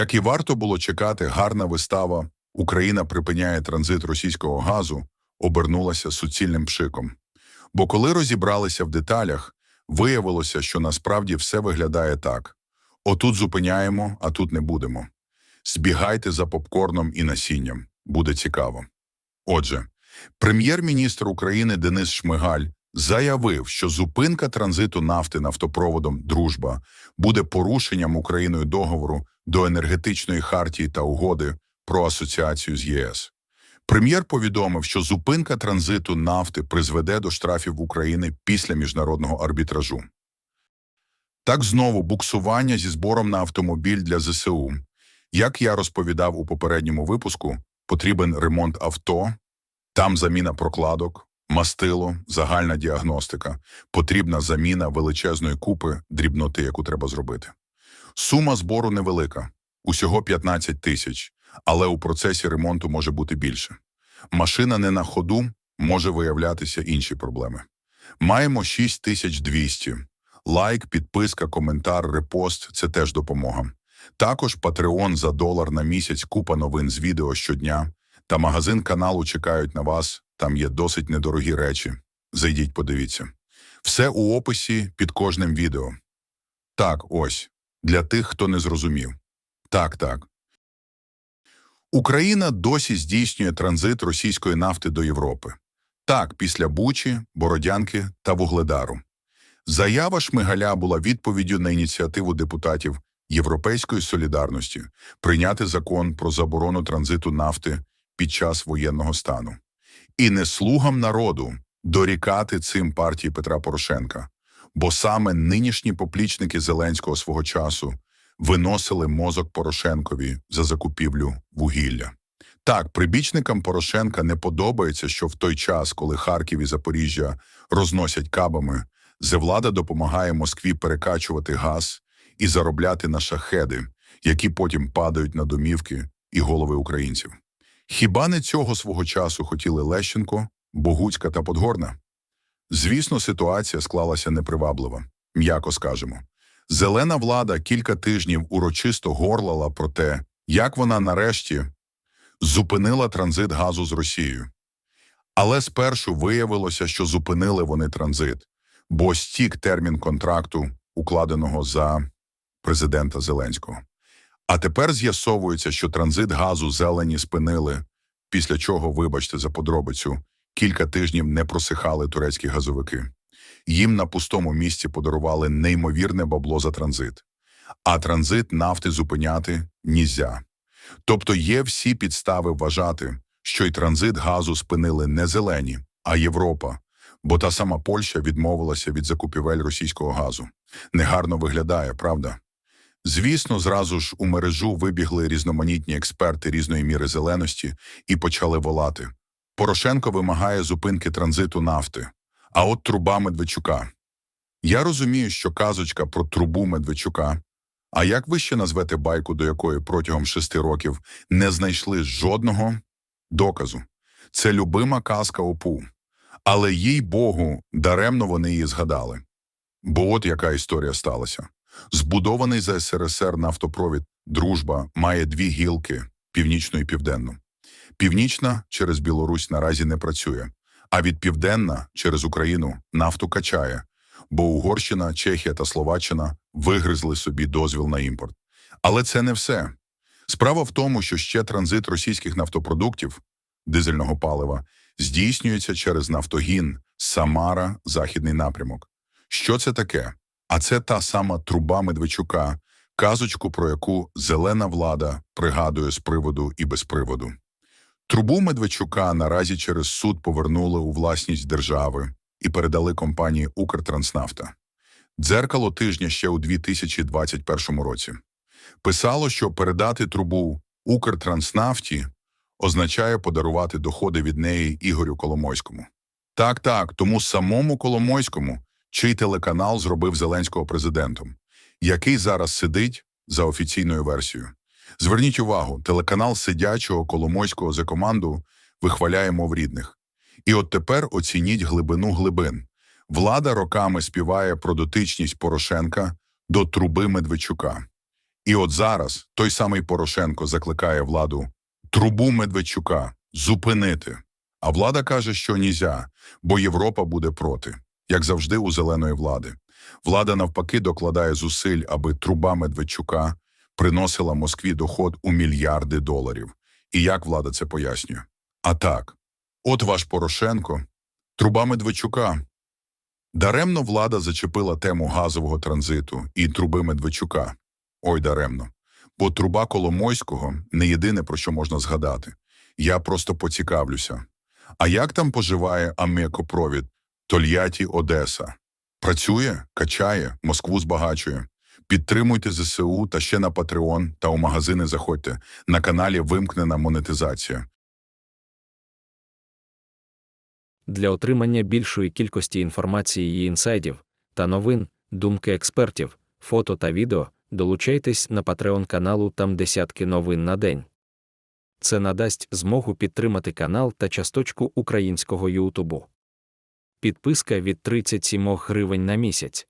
Як і варто було чекати, гарна вистава Україна припиняє транзит російського газу обернулася суцільним пшиком. Бо коли розібралися в деталях, виявилося, що насправді все виглядає так: отут зупиняємо, а тут не будемо. Збігайте за попкорном і насінням, буде цікаво. Отже, прем'єр-міністр України Денис Шмигаль заявив, що зупинка транзиту нафти нафтопроводом Дружба буде порушенням Україною договору до енергетичної хартії та угоди про асоціацію з ЄС. Прем'єр повідомив, що зупинка транзиту нафти призведе до штрафів України після міжнародного арбітражу. Так знову буксування зі збором на автомобіль для ЗСУ. Як я розповідав у попередньому випуску, потрібен ремонт авто, там заміна прокладок, мастило, загальна діагностика, потрібна заміна величезної купи дрібноти, яку треба зробити. Сума збору невелика, усього 15 тисяч, але у процесі ремонту може бути більше. Машина не на ходу, може виявлятися інші проблеми. Маємо 6200. Лайк, підписка, коментар, репост це теж допомога. Також Patreon за долар на місяць, купа новин з відео щодня. Та магазин каналу чекають на вас, там є досить недорогі речі. Зайдіть, подивіться. Все у описі під кожним відео. Так, ось, для тих, хто не зрозумів. Так, так. Україна досі здійснює транзит російської нафти до Європи. Так, після Бучі, Бородянки та Вугледару. Заява Шмигаля була відповіддю на ініціативу депутатів Європейської солідарності прийняти закон про заборону транзиту нафти під час воєнного стану. І не слугам народу дорікати цим партії Петра Порошенка, бо саме нинішні поплічники Зеленського свого часу виносили мозок Порошенкові за закупівлю вугілля. Так, прибічникам Порошенка не подобається, що в той час, коли Харків і Запоріжжя розносять кабами, Зевлада допомагає Москві перекачувати газ і заробляти на шахеди, які потім падають на домівки і голови українців. Хіба не цього свого часу хотіли Лещенко, Богуцька та Подгорна? Звісно, ситуація склалася неприваблива, м'яко скажемо. Зелена влада кілька тижнів урочисто горлала про те, як вона нарешті зупинила транзит газу з Росією. Але спершу виявилося, що зупинили вони транзит, бо стік термін контракту, укладеного за президента Зеленського. А тепер з'ясовується, що транзит газу зелені спинили, після чого, вибачте за подробицю, кілька тижнів не просихали турецькі газовики. Їм на пустому місці подарували неймовірне бабло за транзит. А транзит нафти зупиняти нізя. Тобто є всі підстави вважати, що й транзит газу спинили не зелені, а Європа, бо та сама Польща відмовилася від закупівель російського газу. Негарно виглядає, правда? Звісно, зразу ж у мережу вибігли різноманітні експерти різної міри зеленості і почали волати. Порошенко вимагає зупинки транзиту нафти, а от труба Медведчука. Я розумію, що казочка про трубу Медведчука. А як ви ще назвете байку, до якої протягом шести років не знайшли жодного доказу? Це любима казка ОПУ. Але їй Богу, даремно вони її згадали. Бо от яка історія сталася. Збудований за СРСР нафтопровід Дружба має дві гілки північну і південну. Північна через Білорусь наразі не працює, а від південна через Україну нафту качає, бо Угорщина, Чехія та Словаччина вигризли собі дозвіл на імпорт. Але це не все. Справа в тому, що ще транзит російських нафтопродуктів дизельного палива здійснюється через нафтогін Самара, Західний напрямок. Що це таке? А це та сама труба Медведчука, казочку, про яку зелена влада пригадує з приводу і без приводу. Трубу Медведчука наразі через суд повернули у власність держави і передали компанії Укртранснафта. Дзеркало тижня ще у 2021 році. Писало, що передати трубу Укртранснафті означає подарувати доходи від неї Ігорю Коломойському. Так, так, тому самому Коломойському, чий телеканал зробив Зеленського президентом, який зараз сидить за офіційною версією. Зверніть увагу, телеканал сидячого Коломойського за команду вихваляє мов рідних. І от тепер оцініть глибину глибин. Влада роками співає про дотичність Порошенка до труби Медведчука. І от зараз той самий Порошенко закликає владу трубу Медведчука зупинити. А влада каже, що нізя, бо Європа буде проти, як завжди у зеленої влади. Влада навпаки докладає зусиль, аби труба Медведчука приносила Москві доход у мільярди доларів. І як влада це пояснює? А так, от ваш Порошенко, труба Медведчука. Даремно влада зачепила тему газового транзиту і труби Медведчука. Ой, даремно. Бо труба Коломойського не єдине, про що можна згадати. Я просто поцікавлюся. А як там поживає амекопровід Тольятті Одеса? Працює, качає, Москву збагачує. Підтримуйте ЗСУ та ще на Patreon та у магазини заходьте. На каналі вимкнена монетизація. Для отримання більшої кількості інформації і інсайдів та новин, думки експертів, фото та відео, долучайтесь на Patreon каналу там десятки новин на день. Це надасть змогу підтримати канал та часточку українського Ютубу. Підписка від 37 гривень на місяць.